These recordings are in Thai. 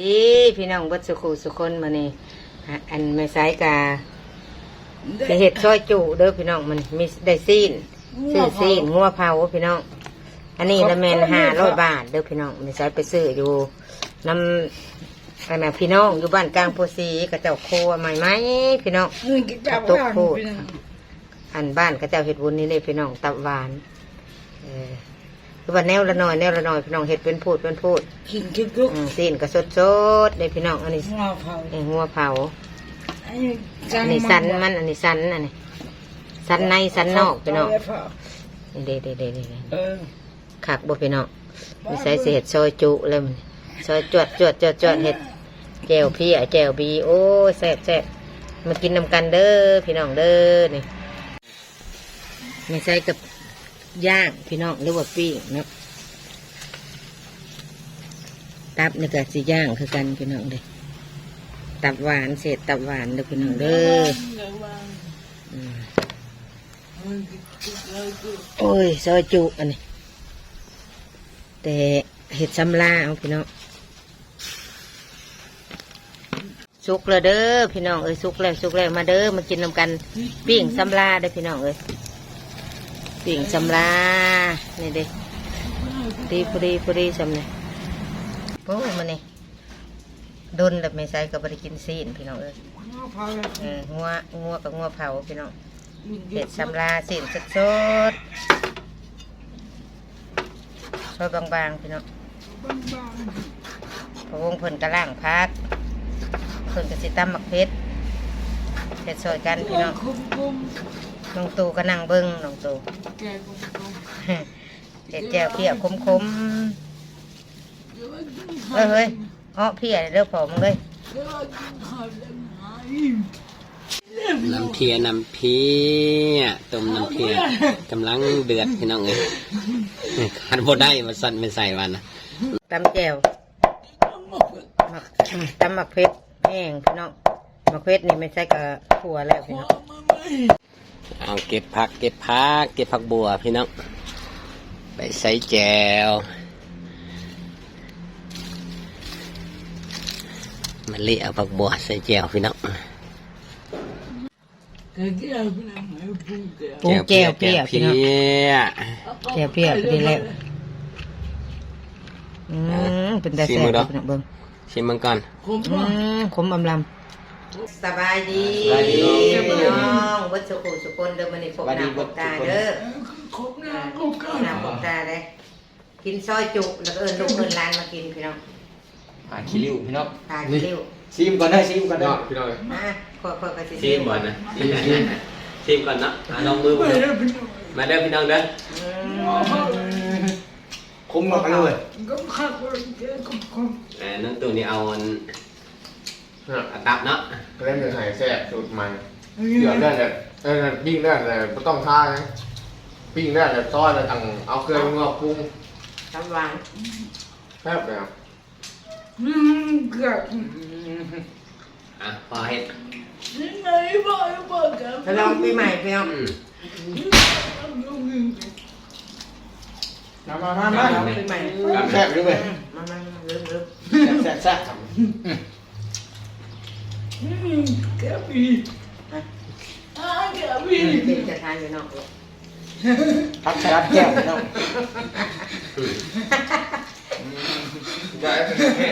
ดีพี่น้องเบัดสุขุสุคนมานี่ฮะอันไม่สายกาจะเห็ดซอยจุเด้อพี่น้องมันมีได้ซีนซื้อซีนงัวเผาพี่น้อง อันนี้ละแมนห้าร้อยบาทเด้อพี่น้องไม่สายไปซื้ออยู่น้ำอันน่ะพี่น้องอยู่บ้านกลางโพสีกระเจ้าโคใหม่ไหมพี่น้องตกโคตรอันบ้านกระเจ้าเห็ดวุ้นนี่เลยพี่น้องตับหวานเออ คือว่าแนวละหน่อยแนวละหน่อยพี่น้องเห็ดเป็นพูดเป็นพูดกินทุกทุกอืมซีนก็สดสดๆเลยพี่น้องอันนี้หัวเผาไอ้หัวเผาอันนี้อันนี้สันมันอันนี้สันอันนี้สันในสันนอกพี่น้องนี่เด็ดเด็ดเด็ดเออขักบ่พี่น้องมีใส่เศษซอยจุเลยมันซอยจวดจวดจวดจวดเห็ดแจวพี่แจวบีโอ้ยแซ่บแซ่บมากินนำกันเด้อพี่น้องเด้อนี่ไม่ใส่กับ ย่างพี่น้องหรือว่าปิ้งเนาะตับนี่ก็สิย่างคือกันพี่น้องเด้อตับหวานเศษตับหวานเด้อพี่น้องเด้อโอ้ยซอยจุอันนี้แต่เห็ดซ้ำลาเอาพี่น้องสุกแล้วเด้อพี่น้องเอ้ยสุกแล้วสุกแล้วมาเด้อมากินนำกันปิ้งซ้ำลาเด้อพี่น้องเอ้ย ปิ้งซ้ำลานี่เด้ดีพอดีพอดีซ้ำเนี่ยโอ้มันนี่ดนแบบไม่ใส่กับบริกินซีนพี่น้องเอ้ยหัวเผาเอองัวงัวกับงัวเผาพี่น้องเห็ดซ้ำลาซีนสดสดๆซอยบางๆพี่น้องพระวงศ์เพิ่นกระล่างพักเพิ่นกสิตำหมักเพชรเผ็ดซอยกันพี่น้องคุ้มคุ้ม น้องตู่ก็นั่งเบิ้งน้องตู่แกคุ้มคุ้มเผ็ดแจ่วเพียคมคมๆเฮ้ยเฮ้ยอ้อเพียเด้อผอมงเลยน้ำเพียน้ำเพียต้มน้ำเพียกำลังเดือดพี่น้องเอ้ยขันบ่ได้มาสั่นไม่ใส่วันนะตำแจ่วหมักตำหมักเพชรแห้งพี่น้องหมักเพชรนี่ไม่ใช่กับขัวแล้วพี่น้อง เอาเก็บผักเก็บผัก เก็บผักบัวพี่น้องไปใส่แจวมันเละเอาผักบัวใส่แจวพี่น้องแกแก้วเป็นอะไรพูดแกปรุงแจ่วเพียเพีพี่น้องยแจ่วเพียพอดีแล้วอืมเป็นแต่แซ่บพี่น้องเบิ้งชิมมันก่อนคุ้มอืมขมอำลำสบายดีสบายดีพี่น้องวั ดสุขุสุคนเดิมมันนี่พบหน้าพบตาเด้อคุ้มนะคุ้มกัหน้านพบตาเลยกินซอยจุแล้วก็เอิญลูกเอิญร้านมากินพี่น้องอ่าขี้ริ้วพี่น้องตาคิ้วซีมก่อนได้ซีมก่อนได้พี่น้องเลยอะขอขอกระสิชิมก่อนนะชิมก่อนเนาะอะลองมือไปมาแล้วพี่น้องมาเด้อพี่น้องเด้อคุ้มมากเลยก็ข้าวแกคุ้มคุ้มเออน้องตู่นี่เอาอันเอาตับเนาะเล่นเดือดหายแซ่บสูตรใหม่เดือดเลือดเลย เออปิ้งเลือดเลยไม่ต้องท่านะปิ้งเลือดเลยซอยเลยต่างเอาเครื่องงอกปรุงทำหวานแซ่บเลยครับอืมเกือบอะพอเฮ็ดนี่ไงบอกบอกกันฉลองปีใหม่พี่น้องอืมมามามาฉมาลองปีใหม่แซ่บด้วยมามามาเริ่มเริ่มแซ่บแซ่บแกบีอ่าแกบีเป็นจะทานอยู่นอกลูกพักสลัดแก้วพี่น้องได้แค่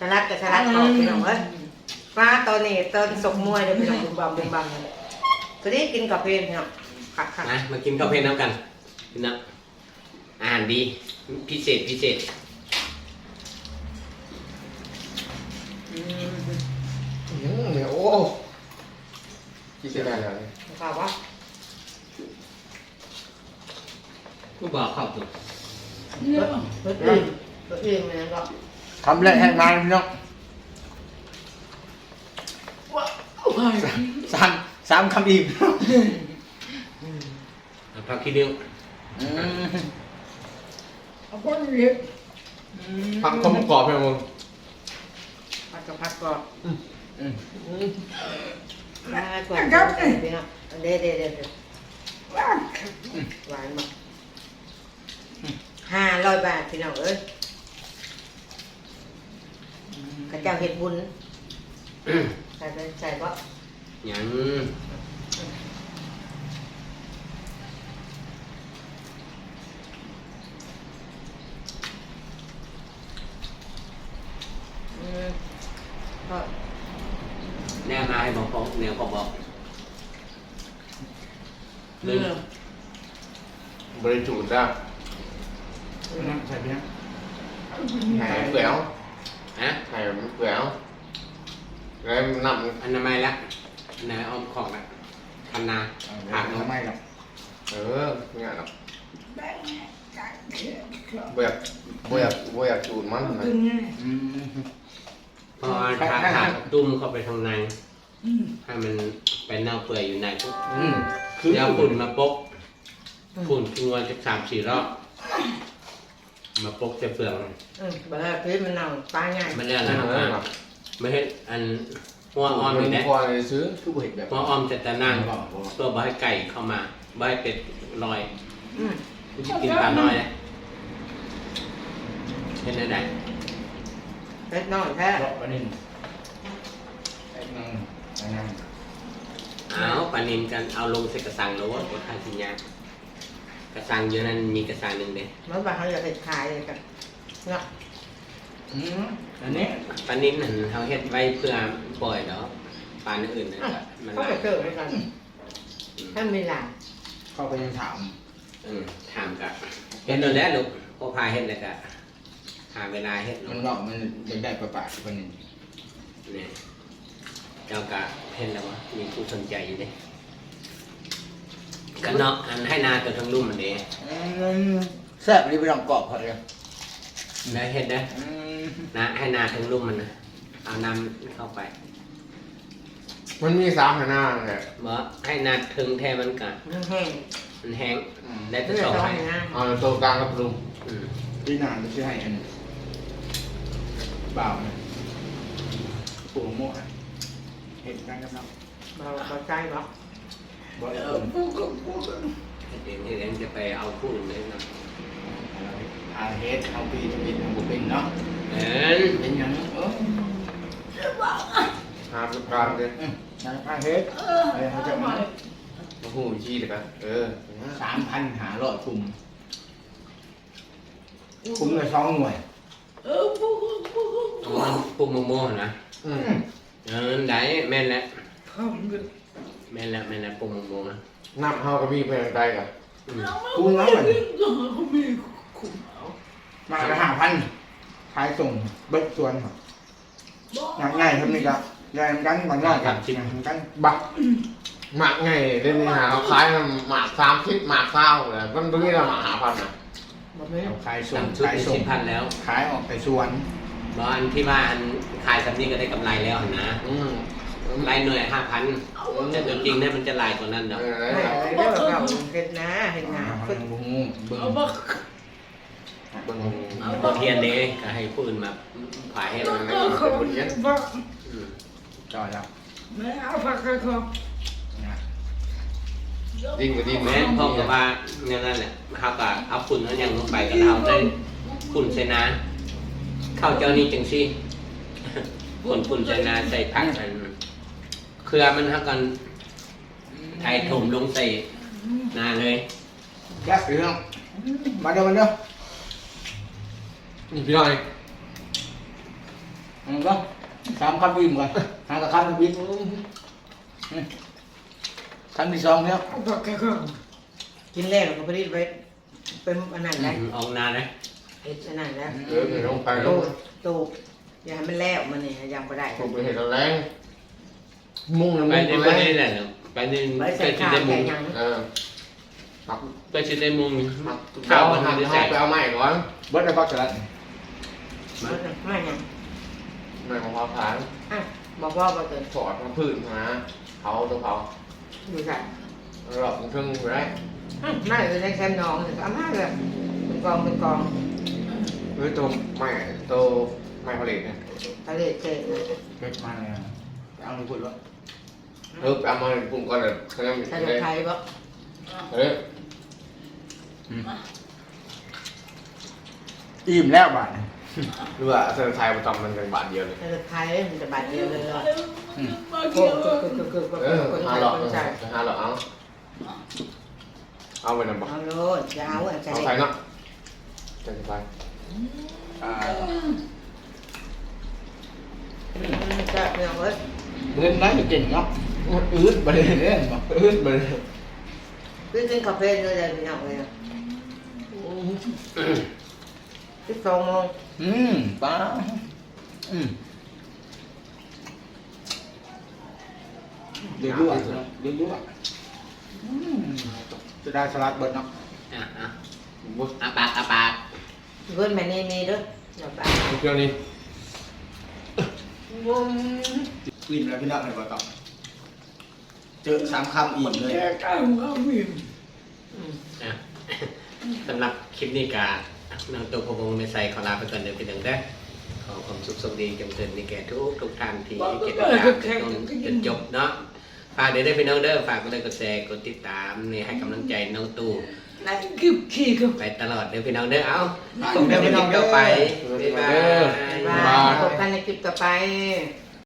สลัดกับสลัดออกพี่น้องเอ้ยฟ้าตอนนี้ตอนสกมวยเดี๋ยวพี่น้องบุมบัมบุมบัมเลยตัวนี้กินกับเพลนพี่น้องขักขักมากินข้าวเพลน้ำกันพี่น้องอาหารดีพิเศษพิเศษ อืม อืมเนี่ยโอ้ กี่เสียดายเลยข่าวว่าผู้บอกขอบคุณรถอื่นรถอื่นมันก็ทำแรกแห้งนานพี่น้องสามสามคำอิ่มเอาผักขี้ริ้วอืมเอาคนเล็กผักต้มกรอบพี่มึงพักกับพักก็อืมมาก่อนพี่น้อง เด็ดเด็ดเด็ดว่าหวานมากห้าร้อยบาทพี่น้องเอ้ยกระเจ้าเห็ดบุญใส่ไปใส่บ่ยังอืมก็ แนวมาให้บอกบอกแนวบอกบอกเรื่องบริจูดได้นั่งใส่เพียงหายเปลี่ยวฮะหายเปลี่ยวแล้วนำอันนั้นไม่ละอันนั้นอ้อมของละคันนาหาทำไมล่ะเออเนี่ยหรอกแบ่งกันเขียนครับบ่อยากบ่อยากบ่อยากจูดมันนะ ตึงไงอืมพอทาทาตุ้มเข้าไปทางในอืมให้มันเป็นเน่าเปื่อยอยู่ในปุ๊บอืมเดี๋ยวฝุ่นมาปกฝุ่นทิ้งไว้สักสามสี่รอบมาปกจะเปลืองอืมบ่ได้พี่มันเน่าตายง่ายไม่ได้อะไรเอนะอครับไม่เห็นอันหัวอ้อมมันี่นแหละพอเลยซื้อคือบ่เห็นแบบหัวอ้อมจะจะนั่งบอกเพื่อบ่ให้ไก่เข้ามาบ่ให้เป็ดลอยอืมกูจะกินปลาน้อยเลยเห็นได้ไหน เล็กน้อยแท้รอบปนินไอ้นั่งไอ้นั่งเอาปลานินกันเอาลงใส่กระสังแล้วว่าทางสิญญากระสังเยอะนั้นมีกระสังหนึ่งเด้เมื่อบ่ายเขาอยากเห็ดขายเลยกันเนาะอืมอันนี้ปลานินนั่นเขาเฮ็ดไว้เพื่อปล่อยเนาะปลาอื่นๆนั่นก็มันเขาหลาไปยเกิดด้วยกันถ้ามีหลานเข้าไปยังถามอืมถามกะเฮ็ดโดนแล้วลูกพอพาเฮ็ดแล้วก็ หาเวลาเฮ็ดมัเนาะนบอกมันอยากได้ประปาปนินเนี่ยเจ้ากะเห็นแล้วว่ามีผู้สนใจอยู่เนี่ยกันเนาะอันให้นาตัวทั้งรุ่มมันเด้อืมแซ่บนี่ไปลองกรอบพอเลยได้เห็นได้อืมนะให้นาทั้งรุ่มมันนะเอาน้ำเข้าไป มันมีสามหน้าแหละบ่ให้นาถึงแท้มันกะมันแห้งมันแห้งได้เลืแต่อดสองร้อนให้นะเอาตัวกลางกับลุงอืมพี่นานจะซื้อให้อันเปล่านะปูโม่ให้เห็นกันกับน้องเราเราใจบ่บ่อยเอคอนพูดก็พูดกันเดี๋ยวนี้เดี๋ยวจะไปเอาผู้อื่นเลยนะอาเฮ็ดเอาปีจะบินเอาบุเป็นเนาะเอ็นเป็นหยังเออจะบอกอะหาตัวกลางเลยอืมอาเฮ็ดเออเออเขาจะมามาหูชี้เลยกันเออสามพันหาร้อยคุมคุมเลยสองหน่วย เออพูดก็ พูดก็เอามันปุ่มโม่ๆนะอืมเออได้แม่นแล้วทำกันแม่นแล้วแม่นแล้วปุ่มโม่ๆนะน้ำเฮาก็มีเพียงใดกันอืมเราไม่ได้เล่นก็เขามีคุมเอามาละห้าพันขายส่งเบิดส่วนครับบอกงานง่ายครับนี่ก็ง่ายเหมือนกันบางง่ายกันง่ายเหมือนกันบักหมากไงเล่นนี่หาเขาขายมันหมากสามทิศหมากเศร้าเลยมันตรงนี้เราหมาหาพันนะบ่มีเอาขายส่งสั่งชุดขายเป็นส่สิงบพันแล้ว ขายออกไปสวน บอันที่ว่าอันขายสำนี้ก็ได้กำไรแล้วหั่นนะอืมรายหน่วยห้าพันแต่ตัวจริงเนี่ยมันจะลายกว่านั้นเอเนาะอไม่เอาเรื่องเราเห็ดนะเห็ดนะเอาฝึกบุ้งเบิ้งเอาบอกเบิ่งตัวเทียนเด้ก็ให้ผู้อื่นมาขายให้ก็เราก็เขาบอกอืมจอยแล้วไม่เอาผักกระเขานะดิ้งก็ดิ้งแม้นพอกับว่าเนี่ยนั่นแหละเขาก็เอาฝุ่นเขายังลงไปก็เอาได้ฝุ่นใส่น้ำเข้าเจ้านี้จังสิฝุ่นฝุ่นใส่น้ำใส่ผักอันเครือมันเขากันไทยถมลงใส่นาเลยแก๊สเรื่องมาเด้อมาเด้อนี่พี่น้อยอืมก็สามคำวิ่งก่อนหาตะคำวิ่งคำที่สองเนี่ยเอาผักกระเขากินแล้วก็พอดีไปเป็นอันนั้นแล้วออกนาเลย เห็ดอันนั้นแล้วเออเดี๋ยวลงไปลตูงตูอย่าให้มันแล้วมันนี่ยังบ่ได้ ถูกไปเห็นแล้วแรงมุ่งนะไปมุ่งในแรประงเทศแหละไปในไว้ไปใส่ชิข้าวได้มุใส่งหยังเออปักไปชิได้มุงปักข้าข้าววมันหันได้เอาใส่ไปเอาใหม่ก่อนเบิร์ดได้พักกันแล้วไม่หยังใหม่ของพอขายอะบอกว่าบ่เกินถอดมาพื้นมาเผาตัวเผาอยู่ใส่หลอกครึ่งไปได้อืมไม่เลยในแคมป์น้องเลยเอามาเลยเป็นกองเป็นกอง เฮ้ยตัวใหม่ตัวใหม่ผลิตเนี่ยทะเลเจ๊เลยเก็บมาเลยเอาไปพูดว่าเออเอามาปรุงก่อนเลยเขาจะมีทะเลเลยไทยบ่เฮ้ยอิ่มแล้วบ่ายหรือว่าเซอร์ไทยประจำมันกันบาทเดียวเลยเออไทยมันจะบาดเดียวเลยเหรอมาโอ้เกี่ยวคือคือคือคือเออคนห้าไทยหลอกคนไทยห้าหลอกเอาเอาไปนำบ่เอาโลดจะเอาอะจะเอาได้ใส่เนาะจะไป อ่าอืมจะเพียงเว้ยเล่นได้เก่งเนาะอืดไปเลยเล่นบ่อืดไปเลยพี่กินกาแฟเลยเลยพี่น้องเลยอะสิบสองโมงอืมป้าอืมเดี๋ยวด้วยเดี๋ยวด้วยอืมจะได้สลัดเบิดเนาะอะอะบุ๊สอาปากอาปาก เพื่อนแม่นี่มีเด้วยเดี๋ยวไปเกี่ยวนี้วุ้มริมแล้วพี่น้องเลยบ่ต่อเจอสามคำอีกเลยแกก้าวเขาวิ่งอืมอะสำหรับคลิปนี้กาน้องตัวพงษ์ไม่ใส่ขอลาไปก่อนเดี๋ยวเป็นหนึ่งได้อขอความสุขสมดีจงเกิดในแก่ทุกทุกท่านที่เกิดจากจนจนจบเนาะฝากเดี๋ยวได้พี่น้องเด้อฝากกดไลค์กดแชร์กดติดตามนี่ให้กำลังใจน้องตู่ ได้กิบขี้กับไปตลอดเดี๋ยวพี่น้องเด้อเอาพบกันในคลิปต่อไปบ๊ายบาย บ๊ายบาย พบกันในคลิปต่อไป